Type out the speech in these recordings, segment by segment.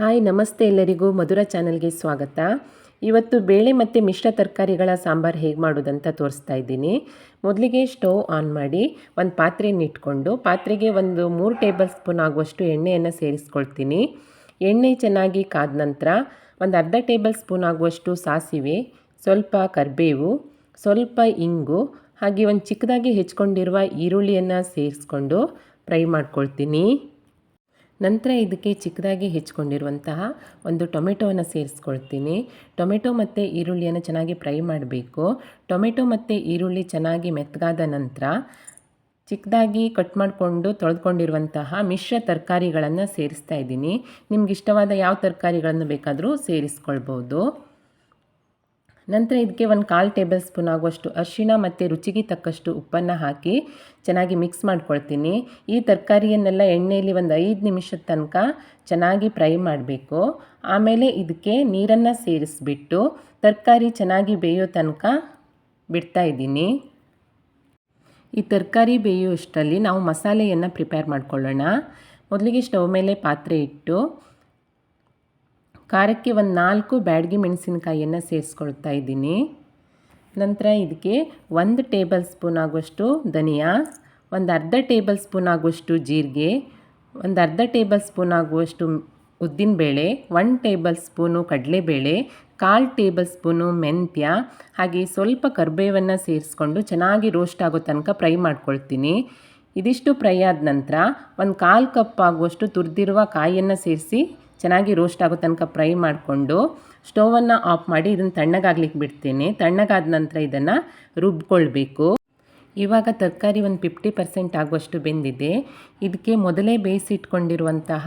Hi, ನಮಸ್ತೆ ಎಲ್ಲರಿಗೂ. ಮಧುರ ಚಾನಲ್ಗೆ ಸ್ವಾಗತ. ಇವತ್ತು ಬೇಳೆ ಮತ್ತು ಮಿಶ್ರ ತರಕಾರಿಗಳ ಸಾಂಬಾರು ಹೇಗೆ ಮಾಡೋದಂತ ತೋರಿಸ್ತಾ ಇದ್ದೀನಿ. ಮೊದಲಿಗೆ ಸ್ಟವ್ ಆನ್ ಮಾಡಿ ಒಂದು ಪಾತ್ರೆಯನ್ನು ಇಟ್ಕೊಂಡು, ಪಾತ್ರೆಗೆ ಒಂದು ಮೂರು ಟೇಬಲ್ ಸ್ಪೂನ್ ಆಗುವಷ್ಟು ಎಣ್ಣೆಯನ್ನು ಸೇರಿಸ್ಕೊಳ್ತೀನಿ. ಎಣ್ಣೆ ಚೆನ್ನಾಗಿ ಕಾದ ನಂತರ ಒಂದು ಅರ್ಧ ಟೇಬಲ್ ಸ್ಪೂನ್ ಆಗುವಷ್ಟು ಸಾಸಿವೆ, ಸ್ವಲ್ಪ ಕರಿಬೇವು, ಸ್ವಲ್ಪ ಇಂಗು, ಹಾಗೆ ಒಂದು ಚಿಕ್ಕದಾಗಿ ಹೆಚ್ಕೊಂಡಿರುವ ಈರುಳ್ಳಿಯನ್ನು ಸೇರಿಸ್ಕೊಂಡು ಫ್ರೈ ಮಾಡ್ಕೊಳ್ತೀನಿ. ನಂತರ ಇದಕ್ಕೆ ಚಿಕ್ಕದಾಗಿ ಹೆಚ್ಕೊಂಡಿರುವಂತಹ ಒಂದು ಟೊಮೆಟೊವನ್ನು ಸೇರಿಸ್ಕೊಳ್ತೀನಿ. ಟೊಮೆಟೊ ಮತ್ತು ಈರುಳ್ಳಿಯನ್ನು ಚೆನ್ನಾಗಿ ಫ್ರೈ ಮಾಡಬೇಕು. ಟೊಮೆಟೊ ಮತ್ತು ಈರುಳ್ಳಿ ಚೆನ್ನಾಗಿ ಮೆತ್ತಗಾದ ನಂತರ ಚಿಕ್ಕದಾಗಿ ಕಟ್ ಮಾಡಿಕೊಂಡು ತೊಳೆದುಕೊಂಡಿರುವಂತಹ ಮಿಶ್ರ ತರಕಾರಿಗಳನ್ನು ಸೇರಿಸ್ತಾ ಇದ್ದೀನಿ. ನಿಮ್ಗೆ ಇಷ್ಟವಾದ ಯಾವ ತರಕಾರಿಗಳನ್ನು ಬೇಕಾದರೂ ಸೇರಿಸ್ಕೊಳ್ಬೋದು. ನಂತರ ಇದಕ್ಕೆ ಒಂದು ಕಾಲು ಟೇಬಲ್ ಸ್ಪೂನ್ ಆಗುವಷ್ಟು ಅರಿಶಿಣ ಮತ್ತು ರುಚಿಗೆ ತಕ್ಕಷ್ಟು ಉಪ್ಪನ್ನು ಹಾಕಿ ಚೆನ್ನಾಗಿ ಮಿಕ್ಸ್ ಮಾಡ್ಕೊಳ್ತೀನಿ. ಈ ತರಕಾರಿಯನ್ನೆಲ್ಲ ಎಣ್ಣೆಯಲ್ಲಿ ಒಂದು ಐದು ನಿಮಿಷದ ತನಕ ಚೆನ್ನಾಗಿ ಫ್ರೈ ಮಾಡಬೇಕು. ಆಮೇಲೆ ಇದಕ್ಕೆ ನೀರನ್ನು ಸೇರಿಸ್ಬಿಟ್ಟು ತರಕಾರಿ ಚೆನ್ನಾಗಿ ಬೇಯೋ ತನಕ ಬಿಡ್ತಾ ಇದ್ದೀನಿ. ಈ ತರಕಾರಿ ಬೇಯುವಷ್ಟರಲ್ಲಿ ನಾವು ಮಸಾಲೆಯನ್ನು ಪ್ರಿಪೇರ್ ಮಾಡ್ಕೊಳ್ಳೋಣ. ಮೊದಲಿಗೆ ಸ್ಟವ್ ಮೇಲೆ ಪಾತ್ರೆ ಇಟ್ಟು ಖಾರಕ್ಕೆ ಒಂದು ನಾಲ್ಕು ಬ್ಯಾಡಗಿ ಮೆಣಸಿನಕಾಯಿಯನ್ನು ಸೇರಿಸ್ಕೊಳ್ತಾ ಇದ್ದೀನಿ. ನಂತರ ಇದಕ್ಕೆ ಒಂದು ಟೇಬಲ್ ಸ್ಪೂನ್ ಆಗುವಷ್ಟು ಧನಿಯಾ, ಒಂದು ಅರ್ಧ ಟೇಬಲ್ ಸ್ಪೂನ್ ಆಗುವಷ್ಟು ಜೀರಿಗೆ, ಒಂದು ಅರ್ಧ ಟೇಬಲ್ ಸ್ಪೂನ್ ಆಗುವಷ್ಟು ಉದ್ದಿನಬೇಳೆ ಒನ್ ಟೇಬಲ್ ಸ್ಪೂನು ಕಡಲೆಬೇಳೆ, ಕಾಲು ಟೇಬಲ್ ಸ್ಪೂನು ಮೆಂತ್ಯ, ಹಾಗೆ ಸ್ವಲ್ಪ ಕರಿಬೇವನ್ನು ಸೇರಿಸ್ಕೊಂಡು ಚೆನ್ನಾಗಿ ರೋಸ್ಟ್ ಆಗೋ ತನಕ ಫ್ರೈ ಮಾಡ್ಕೊಳ್ತೀನಿ. ಇದಿಷ್ಟು ಫ್ರೈ ಆದ ನಂತರ ಒಂದು ಕಾಲು ಕಪ್ ಆಗುವಷ್ಟು ತುರಿದಿರುವ ಕಾಯಿಯನ್ನು ಸೇರಿಸಿ ಚೆನ್ನಾಗಿ ರೋಸ್ಟ್ ಆಗೋ ತನಕ ಫ್ರೈ ಮಾಡಿಕೊಂಡು ಸ್ಟೋವನ್ನು ಆಫ್ ಮಾಡಿ ಇದನ್ನು ತಣ್ಣಗಾಗ್ಲಿಕ್ಕೆ ಬಿಡ್ತೀನಿ. ತಣ್ಣಗಾದ ನಂತರ ಇದನ್ನು ರುಬ್ಕೊಳ್ಬೇಕು. ಇವಾಗ ತರಕಾರಿ ಒಂದು ಫಿಫ್ಟಿ ಪರ್ಸೆಂಟ್ ಆಗುವಷ್ಟು ಬೆಂದಿದೆ. ಇದಕ್ಕೆ ಮೊದಲೇ ಬೇಯಿಸಿಟ್ಕೊಂಡಿರುವಂತಹ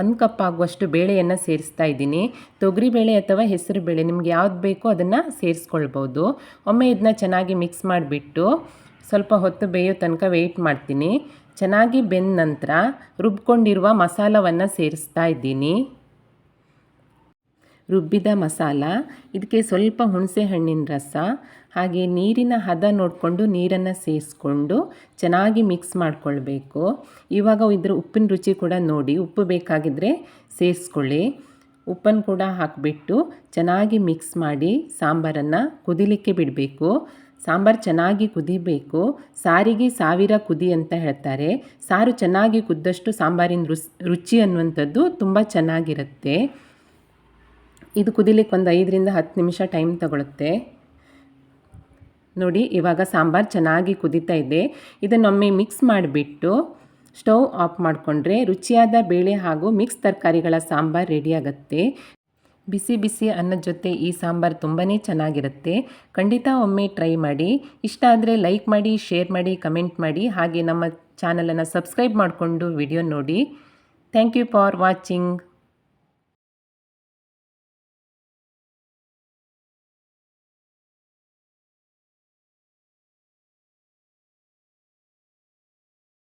ಒಂದು ಕಪ್ ಆಗುವಷ್ಟು ಬೇಳೆಯನ್ನು ಸೇರಿಸ್ತಾ ಇದ್ದೀನಿ. ತೊಗರಿಬೇಳೆ ಅಥವಾ ಹೆಸರು ಬೇಳೆ ನಿಮ್ಗೆ ಯಾವ್ದು ಬೇಕೋ ಅದನ್ನು ಸೇರಿಸ್ಕೊಳ್ಬೋದು. ಒಮ್ಮೆ ಇದನ್ನ ಚೆನ್ನಾಗಿ ಮಿಕ್ಸ್ ಮಾಡಿಬಿಟ್ಟು ಸ್ವಲ್ಪ ಹೊತ್ತು ಬೇಯೋ ತನಕ ವೆಯ್ಟ್ ಮಾಡ್ತೀನಿ. ಚೆನ್ನಾಗಿ ಬೆಂದ ನಂತರ ರುಬ್ಕೊಂಡಿರುವ ಮಸಾಲವನ್ನು ಸೇರಿಸ್ತಾ ಇದ್ದೀನಿ. ರುಬ್ಬಿದ ಮಸಾಲ ಇದಕ್ಕೆ ಸ್ವಲ್ಪ ಹುಣಸೆ ಹಣ್ಣಿನ ರಸ, ಹಾಗೆ ನೀರಿನ ಹದ ನೋಡಿಕೊಂಡು ನೀರನ್ನು ಸೇರಿಸ್ಕೊಂಡು ಚೆನ್ನಾಗಿ ಮಿಕ್ಸ್ ಮಾಡಿಕೊಳ್ಬೇಕು. ಇವಾಗ ಇದ್ರ ಉಪ್ಪಿನ ರುಚಿ ಕೂಡ ನೋಡಿ, ಉಪ್ಪು ಬೇಕಾಗಿದ್ದರೆ ಸೇರಿಸ್ಕೊಳ್ಳಿ. ಉಪ್ಪನ್ನು ಕೂಡ ಹಾಕಿಬಿಟ್ಟು ಚೆನ್ನಾಗಿ ಮಿಕ್ಸ್ ಮಾಡಿ ಸಾಂಬಾರನ್ನು ಕುದಿಲಿಕ್ಕೆ ಬಿಡಬೇಕು. ಸಾಂಬಾರು ಚೆನ್ನಾಗಿ ಕುದಿಬೇಕು. ಸಾರಿಗೆ ಸಾವಿರ ಕುದಿ ಅಂತ ಹೇಳ್ತಾರೆ. ಸಾರು ಚೆನ್ನಾಗಿ ಕುದ್ದಷ್ಟು ಸಾಂಬಾರಿನ ರುಚಿ ರುಚಿ ಅನ್ನುವಂಥದ್ದು ತುಂಬ ಚೆನ್ನಾಗಿರುತ್ತೆ. ಇದು ಕುದಿಲಿಕ್ಕೆ ಒಂದು ಐದರಿಂದ ಹತ್ತು ನಿಮಿಷ ಟೈಮ್ ತಗೊಳುತ್ತೆ. ನೋಡಿ, ಇವಾಗ ಸಾಂಬಾರು ಚೆನ್ನಾಗಿ ಕುದೀತಾ ಇದೆ. ಇದನ್ನೊಮ್ಮೆ ಮಿಕ್ಸ್ ಮಾಡಿಬಿಟ್ಟು ಸ್ಟವ್ ಆಫ್ ಮಾಡಿಕೊಂಡ್ರೆ ರುಚಿಯಾದ ಬೇಳೆ ಹಾಗೂ ಮಿಕ್ಸ್ ತರಕಾರಿಗಳ ಸಾಂಬಾರು ರೆಡಿಯಾಗುತ್ತೆ ಬಿಸಿ ಬಿಸಿ ಅನ್ನದ ಜೊತೆ ಈ ಸಾಂಬಾರು ತುಂಬಾ ಚೆನ್ನಾಗಿರುತ್ತೆ. ಖಂಡಿತ ಒಮ್ಮೆ ಟ್ರೈ ಮಾಡಿ. ಇಷ್ಟ ಆದರೆ ಲೈಕ್ ಮಾಡಿ, ಶೇರ್ ಮಾಡಿ, ಕಮೆಂಟ್ ಮಾಡಿ. ಹಾಗೆ ನಮ್ಮ ಚಾನಲನ್ನು ಸಬ್ಸ್ಕ್ರೈಬ್ ಮಾಡಿಕೊಂಡು ವಿಡಿಯೋ ನೋಡಿ. Thank you for watching.